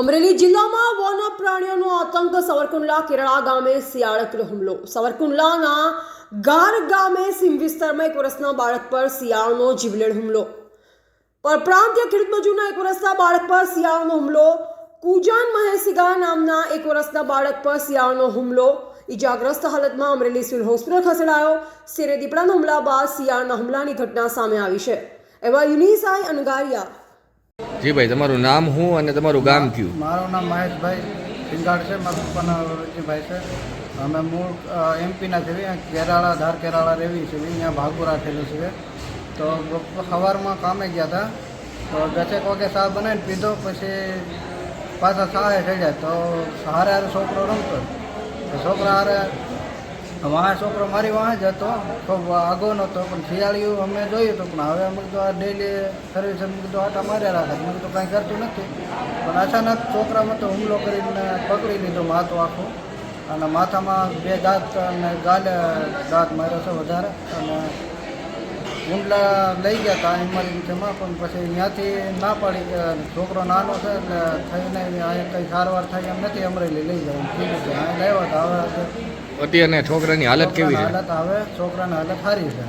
અમરેલી જિલ્લામાં વન પ્રાણીઓનો આતંક, સવરકુંડલા, કેરળા ગામે શિયાળકનો હુમલો. સવરકુંડલાના ગાર ગામે સીમ વિસ્તારમાં એક વર્ષના બાળક પર શિયાળનો જીવલેણ હુમલો. પરપ્રાંતીય ખેડૂત મજૂરના એક વર્ષના બાળક પર શિયાળનો હુમલો. કુજાન મહેસિગા નામના એક વર્ષના બાળક પર શિયાળનો હુમલો. ઇજાગ્રસ્ત હાલતમાં અમરેલી સિવિલ હોસ્પિટલ ખસેડાયો. શેરે દીપડાના હુમલા બાદ શિયાળના હુમલાની ઘટના સામે આવી છે. એવા યુનિસાઈ અનગારિયા જી ભાઈ તમારું નામ શું અને તમારું ગામ કયું? મારું નામ મહેશભાઈ સિંગાડ છે મારા પપ્પાના રજીભાઈ છે. અમે મૂળ એમપીના છે કેરાળા ધાર કેરાળા રેવી છે અહીંયા ભાગુ રાખેલું છે તો સવારમાં કામે ગયા હતા. તો દસેક વાગે ચા બનાવીને પીધો પછી પાછા સાહે થઈ જાય તો સહારે હારે છોકરો રમતો. છોકરા હારે વાહ છોકરો મારી વાહ જ હતો. ખૂબ આગો નહોતો, પણ શિયાળિયું અમે જોયું હતું પણ હવે અમે કીધું આ ડેલી સર્વિસ અમે કીધું આટા માર્યા રાખે મેં કીધું કાંઈ કરતું નથી. પણ અચાનક છોકરામાં તો હુમલો કરીને પકડી લીધો માથું આખું. અને માથામાં બે દાંત અને ગાલે દાંત માર્યો છે વધારે. અને ઊંડલા લઈ ગયા હતા ઇમરજન્સીમાં, પણ પછી ત્યાંથી ના પાડી કે છોકરો નાનો છે એટલે થઈને અહીંયા કંઈ સારવાર થાય એમ નથી, અમરેલી લઈ જાય ઠીક છે, અહીંયા લાવ્યા હતા. હવે અત્યારે છોકરાની હાલત કેવી છે? હાલત હવે છોકરાની હાલત સારી છે.